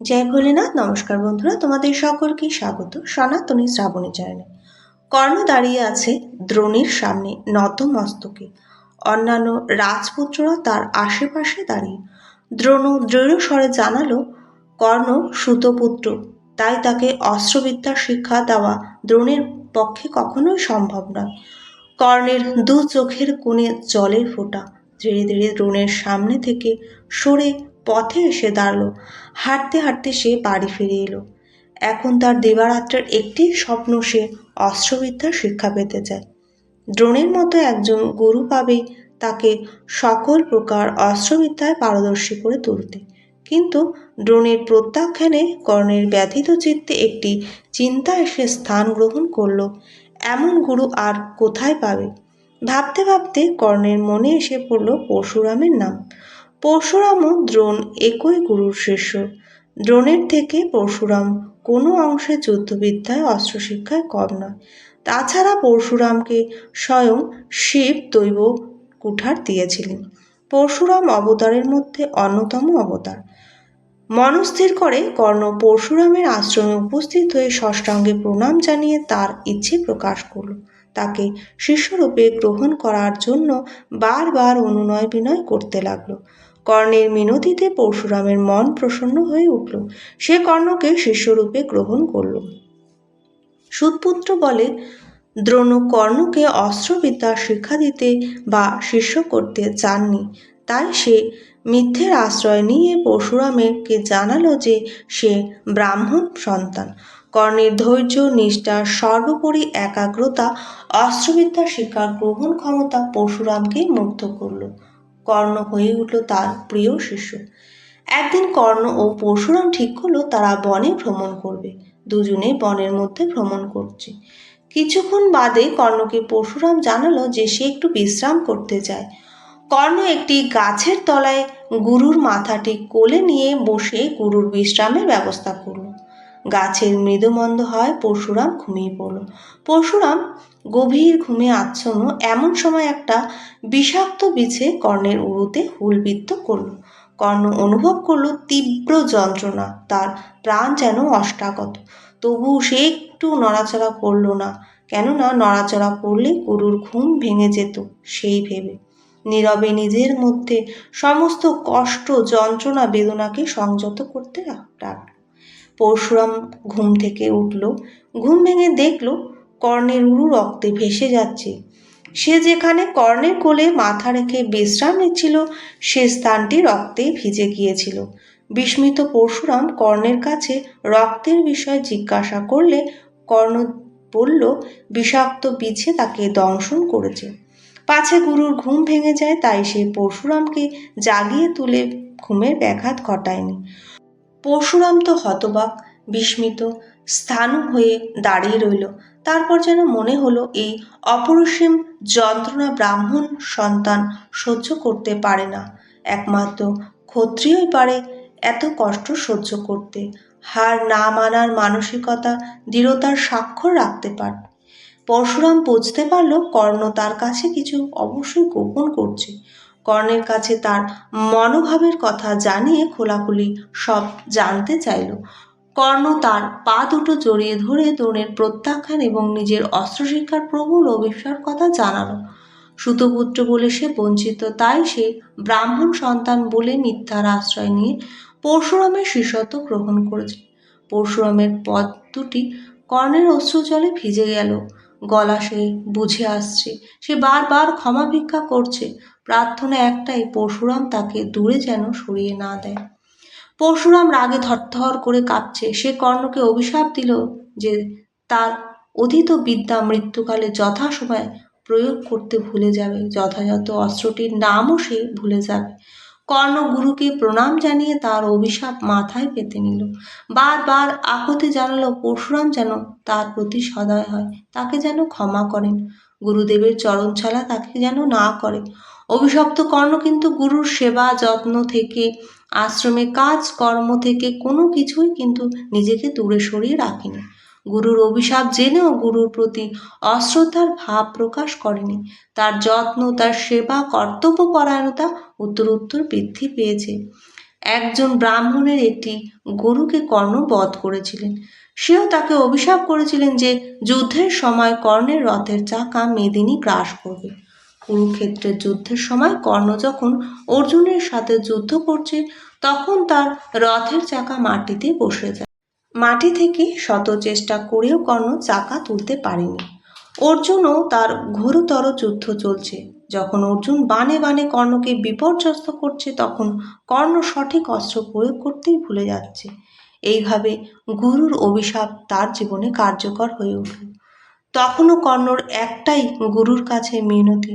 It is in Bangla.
জয় ভোলেনাথ, নমস্কার বন্ধুরা, তোমাদের সকলকে স্বাগত সনাতনী শ্রাবণী চ্যানেলে কর্ণ দাঁড়িয়ে আছে দ্রোণীর সামনে নত মস্তকে অন্যান্য রাজপুত্ররা তার আশেপাশে দাঁড়িয়ে। দ্রোণ দৃঢ় স্বরে জানালো, কর্ণ, সুতপুত্র, তাই তাকে অস্ত্রবিদ্যার শিক্ষা দেওয়া দ্রোণের পক্ষে কখনোই সম্ভব নয়। কর্ণের দু চোখের কোণে জলের ফোঁটা ধীরে ধীরে দ্রোণের সামনে থেকে সরে পথে এসে দাঁড়াল। হাঁটতে হাঁটতে সে বাড়ি ফিরে এলো। এখন তার দিবারাত্রের একটি স্বপ্ন সে অস্ত্রবিদ্যার শিক্ষা পেতে চায়। দ্রোণের মতো একজন গুরু পাবে তাকে সকল প্রকার অস্ত্রবিদ্যায় পারদর্শী করে তুলতে। কিন্তু দ্রোণের প্রত্যাখ্যানে কর্ণের ব্যথিত চিত্তে একটি চিন্তা এসে স্থান গ্রহণ করল। এমন গুরু আর কোথায় পাবে? ভাবতে ভাবতে কর্ণের মনে এসে পড়ল পরশুরামের নাম। পরশুরামও দ্রোণ একই গুরুর শিষ্য। দ্রোণের থেকে পরশুরাম কোনো অংশে যুদ্ধবিদ্যায় অস্ত্রশিক্ষায় কম নয়। তাছাড়া পরশুরামকে স্বয়ং শিব দৈব কুঠার দিয়েছিলেন। পরশুরাম অবতারের মধ্যে অন্যতম অবতার। মনস্থির করে কর্ণ পরশুরামের আশ্রমে উপস্থিত হয়ে ষষ্ঠাঙ্গে প্রণাম জানিয়ে তার ইচ্ছে প্রকাশ করল। তাকে শিষ্যরূপে গ্রহণ করার জন্য বারবার অনুনয় বিনয় করতে লাগল। কর্ণের মিনতিতে পরশুরামের মন প্রসন্ন হয়ে উঠল। সে কর্ণকে শিষ্যরূপে গ্রহণ করল। সুতপুত্র বলে, দ্রোণ কর্ণকে অস্ত্রবিদ্যা শিক্ষা দিতে বা শিষ্য করতে চাননি। তাই সে মিথ্যের আশ্রয় নিয়ে পরশুরামেরকে জানালো যে সে ব্রাহ্মণ সন্তান? কর্ণের ধৈর্য, নিষ্ঠা, সর্বোপরি একাগ্রতা অস্ত্রবিদ্যা শিক্ষার গ্রহণ ক্ষমতা পরশুরামকে মুগ্ধ করল। কর্ণ হয়ে উঠল তার প্রিয় শিষ্য। একদিন কর্ণ ও পরশুরাম ঠিক করল তারা বনে ভ্রমণ করবে। দুজনে বনের মধ্যে ভ্রমণ করছে। কিছুক্ষণ বাদে কর্ণকে পরশুরাম জানালো যে সে একটু বিশ্রাম করতে চায় কর্ণ একটি গাছের তলায় গুরুর মাথাটি কোলে নিয়ে বসে গুরুর বিশ্রামের ব্যবস্থা করল। গাছের মৃদুমন্দ হয় পরশুরাম ঘুমিয়ে পড়ল। পরশুরাম গভীর ঘুমে আচ্ছন্ন এমন সময় একটা বিষাক্ত বিছে কর্ণের উড়ুতে হুলবিদ্ধ করল। কর্ণ অনুভব করল তীব্র যন্ত্রণা, তার প্রাণ যেন অষ্টাগত। তবু সে একটু নড়াচড়া করল না, কেননা নড়াচড়া করলে গরুর ঘুম ভেঙে যেত, সেই ভেবে। নীরবে নিজের মধ্যে সমস্ত কষ্ট, যন্ত্রণা, বেদনাকে সংযত করতে ডাকল। পরশুরাম ঘুম থেকে উঠল, ঘুম ভেঙে দেখল কর্ণের উরু রক্তে ভেসে যাচ্ছে। সে যেখানে কর্ণের কোলে মাথা রেখে বিশ্রাম নিচ্ছিল, সে স্থানটি রক্তে ভিজে গিয়েছিল। বিস্মিত পরশুরাম কর্ণের কাছে রক্তের বিষয়ে জিজ্ঞাসা করলে কর্ণ বলল, বিষাক্ত বিছে তাকে দংশন করেছে। পাছে গুরুর ঘুম ভেঙে যায়, তাই সে পরশুরামকে জাগিয়ে তুলে ঘুমের ব্যাঘাত ঘটায়নি। পরশুরাম তো হতবাক, বিস্মিত স্থান হয়ে দাঁড়িয়ে রইল। তারপর যেন মনে হলো এই অপরিসীম যন্ত্রণা ব্রাহ্মণ সন্তান সহ্য করতে পারে না। একমাত্র ক্ষত্রিয়ই পারে এত কষ্ট সহ্য করতে। হার না মানার মানসিকতা, দৃঢ়তার স্বাক্ষর রাখতে পার। পরশুরাম বুঝতে পারল কর্ণ তার কাছে কিছু অবশ্যই গোপন করছে। কর্ণের কাছে তার মনোভাবের কথা জানিয়ে খোলাখুলি সব জানতে চাইল। কর্ণ তার পা দুটো জড়িয়ে ধরে দ্রোণের প্রত্যাখ্যান এবং নিজের অস্ত্রশিক্ষার প্রবল অভিপ্সার কথা জানালো। সুতপুত্র বলে সে বঞ্চিত, তাই সে ব্রাহ্মণ সন্তান বলে মিথ্যার আশ্রয় নিয়ে পরশুরামের শিষ্যত্ব গ্রহণ করেছে। পরশুরামের পদ দুটি কর্ণের অশ্রুজলে ভিজে গেল। গলা সে বুঝে আসছে, সে বারবার ক্ষমা ভিক্ষা করছে। প্রার্থনা একটাই, পরশুরাম তাকে দূরে যেন সরিয়ে না দেয়। পরশুরাম রাগে থরথর করে কাঁপছে। সে কর্ণকে অভিশাপ দিল যে তার অধীত বিদ্যা মৃত্যুকালে যথাসময়ে প্রয়োগ করতে ভুলে যাবে। যথাযথ অস্ত্রটির নামও সে ভুলে যাবে। কর্ণ গুরুকে প্রণাম জানিয়ে তার অভিশাপ মাথায় পেতে নিল। বারবার আকুতি জানালো পরশুরাম যেন তার প্রতি সদয় হয়, তাকে যেন ক্ষমা করেন। গুরুদেবের চরণ ছাড়া তাকে যেন না করে। অভিশপ্ত কর্ণ কিন্তু গুরুর সেবা, যত্ন থেকে আশ্রমে কাজ, কর্ম থেকে কোনো কিছুই কিন্তু নিজেকে দূরে সরিয়ে রাখেনি। গুরুর অভিশাপ জেনেও গুরুর প্রতি অশ্রদ্ধার ভাব প্রকাশ করেনি। তার যত্ন, তার সেবা, কর্তব্য পরায়ণতা উত্তর উত্তর বৃদ্ধি পেয়েছে। একজন ব্রাহ্মণের একটি গরুকে কর্ণ বধ করেছিলেন। সেও তাকে অভিশাপ করেছিলেন যে যুদ্ধের সময় কর্ণের রথের চাকা মেদিনী গ্রাস করবে। কুরুক্ষেত্রের যুদ্ধের সময় কর্ণ যখন অর্জুনের সাথে যুদ্ধ করছে, তখন তার রথের চাকা মাটিতে বসে যায়। মাটি থেকে শত চেষ্টা করেও কর্ণ চাকা তুলতে পারেনি। অর্জুনও তার ঘোরতর যুদ্ধ চলছে। যখন অর্জুন বানে বানে কর্ণকে বিপর্যস্ত করছে, তখন কর্ণ সঠিক অস্ত্র প্রয়োগ করতেই ভুলে যাচ্ছে। এইভাবে গুরুর অভিশাপ তার জীবনে কার্যকর হয়ে উঠল তখনও কর্ণর একটাই গুরুর কাছে মিনতি